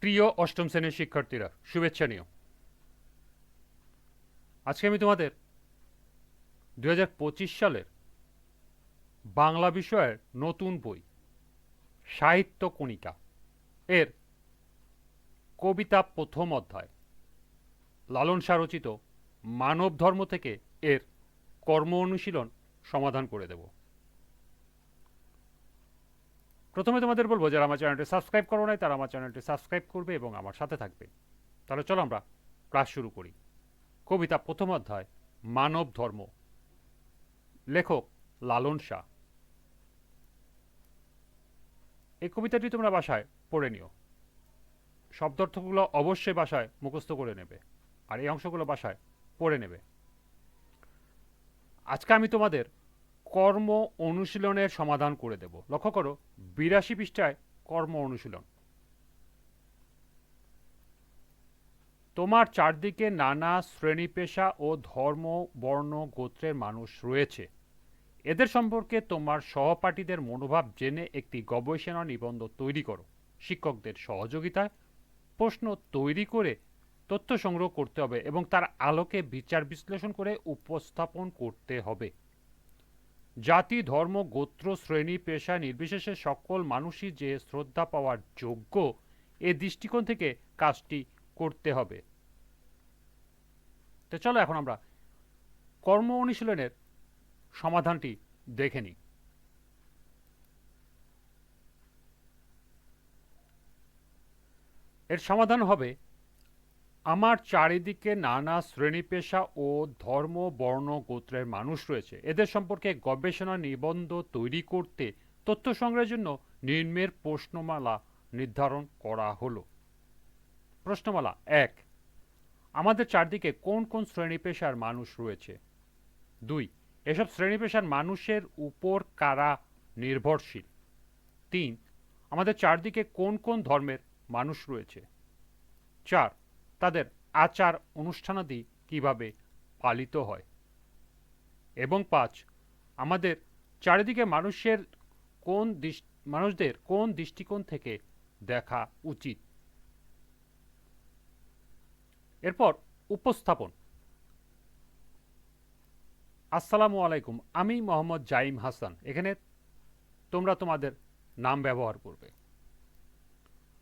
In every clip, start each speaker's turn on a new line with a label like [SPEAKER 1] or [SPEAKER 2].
[SPEAKER 1] প্রিয় অষ্টম শ্রেণির শিক্ষার্থীরা, শুভেচ্ছা নিও। আজকে আমি তোমাদের দু হাজার পঁচিশ সালের বাংলা বিষয়ের নতুন বই, সাহিত্য কণিকা এর কবিতা প্রথম অধ্যায়, লালন সাহ রচিত মানব ধর্ম থেকে এর কর্ম অনুশীলন সমাধান করে দেব। প্রথমে তোমাদের বলব, যারা আমার চ্যানেলটি সাবস্ক্রাইব করো নাই, তারা আমার চ্যানেলটি সাবস্ক্রাইব করবে এবং আমার সাথে থাকবে। তাহলে চলো আমরা ক্লাস শুরু করি। কবিতা প্রথম অধ্যায়, মানব ধর্ম। লেখক লালন শাহ। এই কবিতাটি তোমরা বাসায় পড়ে নিও। শব্দার্থগুলো অবশ্যই বাসায় মুখস্থ করে নেবে আর এই অংশগুলো বাসায় পড়ে নেবে। আজকে আমি তোমাদের কর্ম অনুশীলনের সমাধান করে দেব। লক্ষ্য করো, বিরাশি পৃষ্ঠায় কর্ম অনুশীলন। তোমার চারদিকে নানা শ্রেণি পেশা ও ধর্ম, বর্ণ, গোত্রের মানুষ রয়েছে। এদের সম্পর্কে তোমার সহপাঠীদের মনোভাব জেনে একটি গবেষণা নিবন্ধ তৈরি করো। শিক্ষকদের সহযোগিতায় প্রশ্ন তৈরি করে তথ্য সংগ্রহ করতে হবে এবং তার আলোকে বিচার বিশ্লেষণ করে উপস্থাপন করতে হবে। জাতি, ধর্ম, গোত্র, শ্রেণি, পেশা নির্বিশেষে সকল মানুষই যে শ্রদ্ধা পাওয়ার যোগ্য, এ দৃষ্টিকোণ থেকে কাজটি করতে হবে। তো চলো এখন আমরা কর্ম অনুশীলনের সমাধানটি দেখে নিই। এর সমাধান হবে আমার চারিদিকে নানা শ্রেণি পেশা ও ধর্ম, বর্ণ, গোত্রের মানুষ রয়েছে। এদের সম্পর্কে গবেষণা নিবন্ধ তৈরি করতে তথ্য সংগ্রহের জন্য নিম্নের প্রশ্নমালা নির্ধারণ করা হলো। প্রশ্নমালা এক, আমাদের চারদিকে কোন কোন শ্রেণি পেশার মানুষ রয়েছে? দুই, এসব শ্রেণি পেশার মানুষের উপর কারা নির্ভরশীল? তিন, আমাদের চারদিকে কোন কোন ধর্মের মানুষ রয়েছে? চার তাদের আচার অনুষ্ঠানাদি কীভাবে পালিত হয়। এবং পাঁচ, আমাদের চারিদিকে মানুষের কোন মানুষদের কোন দৃষ্টিকোণ থেকে দেখা উচিত? এরপর উপস্থাপন। আসসালামু আলাইকুম, আমি মোহাম্মদ জাইম হাসান। এখানে তোমরা তোমাদের নাম ব্যবহার করবে।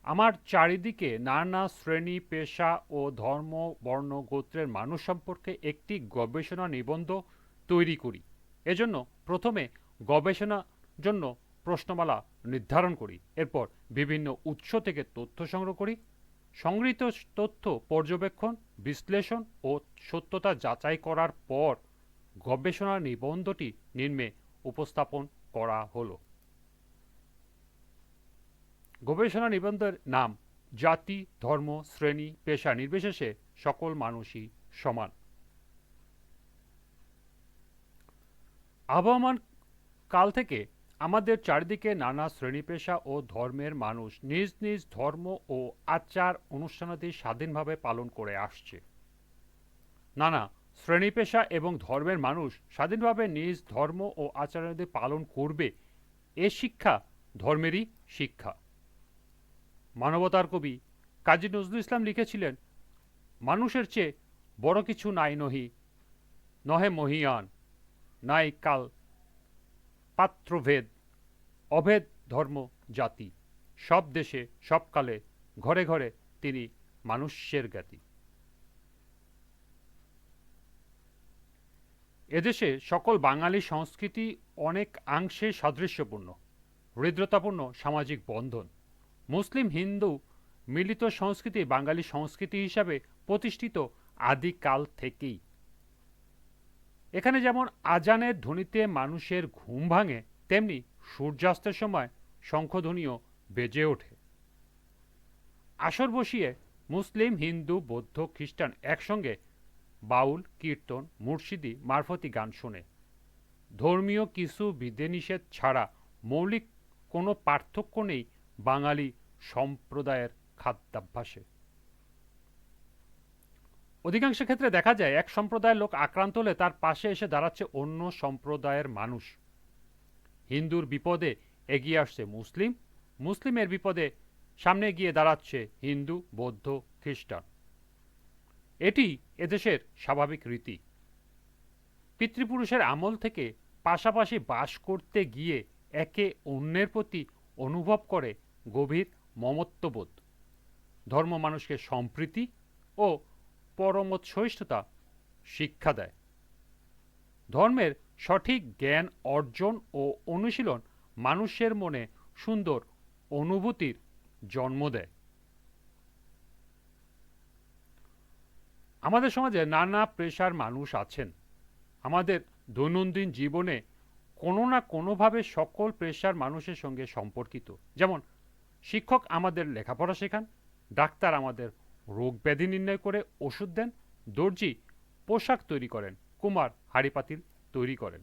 [SPEAKER 1] আমার চারিদিকে নানা শ্রেণি, পেশা ও ধর্ম, বর্ণ, গোত্রের মানুষ সম্পর্কে একটি গবেষণা নিবন্ধ তৈরি করি। এজন্য প্রথমে গবেষণার জন্য প্রশ্নমালা নির্ধারণ করি। এরপর বিভিন্ন উৎস থেকে তথ্য সংগ্রহ করি। সংগৃহীত তথ্য পর্যবেক্ষণ, বিশ্লেষণ ও সত্যতা যাচাই করার পর গবেষণা নিবন্ধটি নিম্নে উপস্থাপন করা হলো। গবেষণা নিবন্ধের নাম জাতি, ধর্ম, শ্রেণি, পেশা নির্বিশেষে সকল মানুষই সমান। আবহমান কাল থেকে আমাদের চারিদিকে নানা শ্রেণি পেশা ও ধর্মের মানুষ নিজ নিজ ধর্ম ও আচার অনুষ্ঠানাদি স্বাধীনভাবে পালন করে আসছে। নানা শ্রেণি পেশা এবং ধর্মের মানুষ স্বাধীনভাবে নিজ ধর্ম ও আচারাদি পালন করবে, এ শিক্ষা ধর্মেরই শিক্ষা। মানবতার কবি কাজী নজরুল ইসলাম লিখেছিলেন, মানুষের চেয়ে বড় কিছু নাই নহি, নহে মহিয়ান, নাই কাল, পাত্রভেদ, অভেদ ধর্ম জাতি, সব দেশে, সব কালে, ঘরে ঘরে তিনি মানুষের জ্ঞাতি। এদেশে সকল বাঙালি সংস্কৃতি অনেক আংশে সাদৃশ্যপূর্ণ, হৃদ্রতাপূর্ণ সামাজিক বন্ধন। মুসলিম হিন্দু মিলিত সংস্কৃতি বাঙালি সংস্কৃতি হিসাবে প্রতিষ্ঠিত আদিকাল থেকেই। এখানে যেমন আজানের ধ্বনিতে মানুষের ঘুম ভাঙে, তেমনি সূর্যাস্তের সময় শঙ্খধ্বনিও বেজে ওঠে। আসর বসিয়ে মুসলিম, হিন্দু, বৌদ্ধ, খ্রিস্টান একসঙ্গে বাউল, কীর্তন, মুর্শিদি, মারফতি গান শোনে। ধর্মীয় কিছু বিধিনিষেধ ছাড়া মৌলিক কোনো পার্থক্য নেই বাঙালি সম্প্রদায়ের খাদ্যাভ্যাসে। অধিকাংশ ক্ষেত্রে দেখা যায়, এক সম্প্রদায়ের লোক আক্রান্ত হলে তার পাশে এসে দাঁড়াচ্ছে অন্য সম্প্রদায়ের মানুষ। হিন্দুর বিপদে এগিয়ে আসছে মুসলিম, মুসলিমের বিপদে সামনে গিয়ে দাঁড়াচ্ছে হিন্দু, বৌদ্ধ, খ্রিস্টান। এটি এদেশের স্বাভাবিক রীতি। পিতৃপুরুষের আমল থেকে পাশাপাশি বাস করতে গিয়ে একে অন্যের প্রতি অনুভব করে গভীর মমত্ববোধ। ধর্ম মানুষকে সম্প্রীতি ও পরমোৎসহিষ্ণুতা শিক্ষা দেয়। ধর্মের সঠিক জ্ঞান অর্জন ও অনুশীলন মানুষের মনে সুন্দর অনুভূতির জন্ম দেয়। আমাদের সমাজে নানা পেশার মানুষ আছেন। আমাদের দৈনন্দিন জীবনে কোনো না কোনোভাবে সকল পেশার মানুষের সঙ্গে সম্পর্কিত। যেমন, শিক্ষক আমাদের লেখাপড়া শেখান, ডাক্তার আমাদের রোগ ব্যাধি নির্ণয় করে ওষুধ দেন, দর্জি পোশাক তৈরি করেন, কুমার হাড়িপাতিল তৈরি করেন।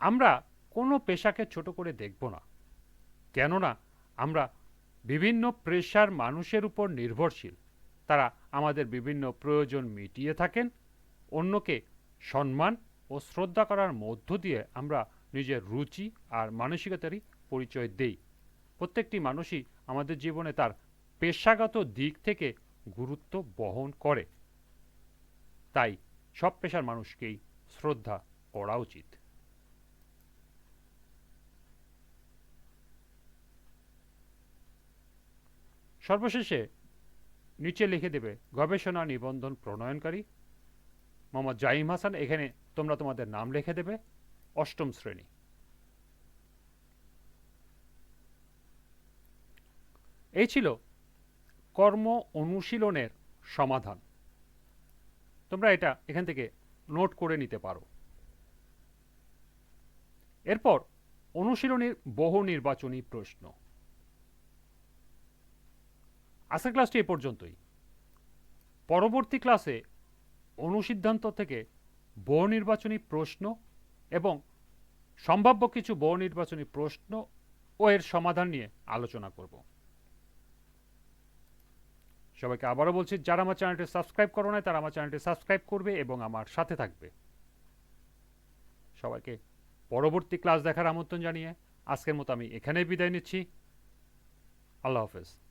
[SPEAKER 1] আমরা কোনো পেশাকে ছোট করে দেখব না, কেননা আমরা বিভিন্ন পেশার মানুষের উপর নির্ভরশীল। তারা আমাদের বিভিন্ন প্রয়োজন মিটিয়ে থাকেন, অন্যকে সম্মান ও শ্রদ্ধা করার মধ্য দিয়ে আমরা নিজের রুচি আর মানসিকতারই পরিচয় দেই। প্রত্যেকটি মানুষই আমাদের জীবনে তার পেশাগত দিক থেকে গুরুত্ব বহন করে। তাই সব পেশার মানুষকেই শ্রদ্ধা করা উচিত। সর্বশেষে নিচে লিখে দেবে গবেষণা নিবন্ধন প্রণয়নকারী মোহাম্মদ জাহিম হাসান, এখানে তোমরা তোমাদের নাম লিখে দেবে, অষ্টম শ্রেণি। এই ছিল কর্ম অনুশীলনের সমাধান। তোমরা এটা এখান থেকে নোট করে নিতে পারো। এরপর অনুশীলনীর বহু নির্বাচনী প্রশ্ন। আজকের ক্লাসটি এ পর্যন্তই। পরবর্তী ক্লাসে অনুসিদ্ধান্ত থেকে বহু নির্বাচনী প্রশ্ন এবং সম্ভাব্য কিছু বহু নির্বাচনী প্রশ্ন ও এর সমাধান নিয়ে আলোচনা করব। সবাইকে আবারও বলছি, যারা আমার চ্যানেলটি সাবস্ক্রাইব করো না তারা আমার চ্যানেলটি সাবস্ক্রাইব করবে এবং আমার সাথে থাকবে। সবাইকে পরবর্তী ক্লাস দেখার আমন্ত্রণ জানিয়ে আজকের মতো আমি এখানেই বিদায় নিচ্ছি। আল্লাহ হাফেজ।